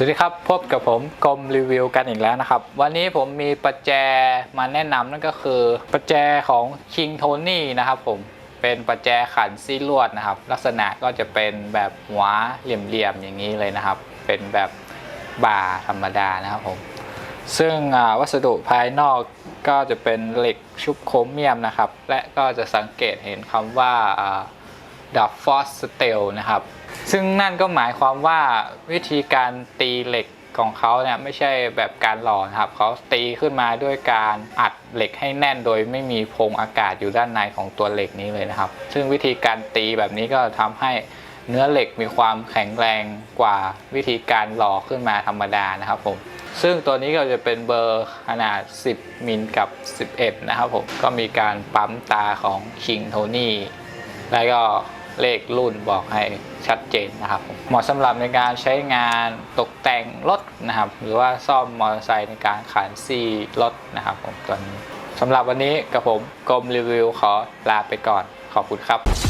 สวัสดีครับ พบกับผมกรมรีวิวกันอีกแล้วนะครับ วันนี้ผมมีประแจมาแนะนำนั่นก็คือ ประแจของ King Tony นะครับผมเป็นประแจขันซี่ลวดนะครับ ลักษณะก็จะเป็นแบบหัวเหลี่ยมๆอย่างนี้เลยนะครับ เป็นแบบบ่าธรรมดานะครับผมซึ่งวัสดุภายนอกก็จะเป็นเหล็กชุบโครเมียมนะครับ และก็จะสังเกตเห็นคำว่า ดับฟอสสเตลนะครับ ซึ่งนั่นก็หมายความว่าวิธีการตีเหล็กของเขาเนี่ยไม่ใช่แบบการหล่อนะครับเขาตีขึ้นมาด้วยการอัดเหล็กให้แน่นโดยไม่มีโพรงอากาศอยู่ด้านในของตัวเหล็กนี้เลยนะครับ ซึ่งวิธีการตีแบบนี้ก็ทำให้เนื้อเหล็กมีความแข็งแรงกว่าวิธีการหล่อขึ้นมาธรรมดานะครับผมซึ่งตัวนี้ก็จะเป็นเบอร์ขนาด 10 มิลกับ 11 นะครับผมก็มีการปั๊มตาของ King Tony แล้วก็ เลขรุ่นบอกให้ชัดเจนนะครับผมเหมาะสำหรับในการใช้งานตกแต่งรถนะครับ หรือว่าซ่อมมอเตอร์ไซค์ในการขานซีรถนะครับผมตัวนี้สำหรับวันนี้กับผมกรมรีวิวขอลาไปก่อนขอบคุณครับ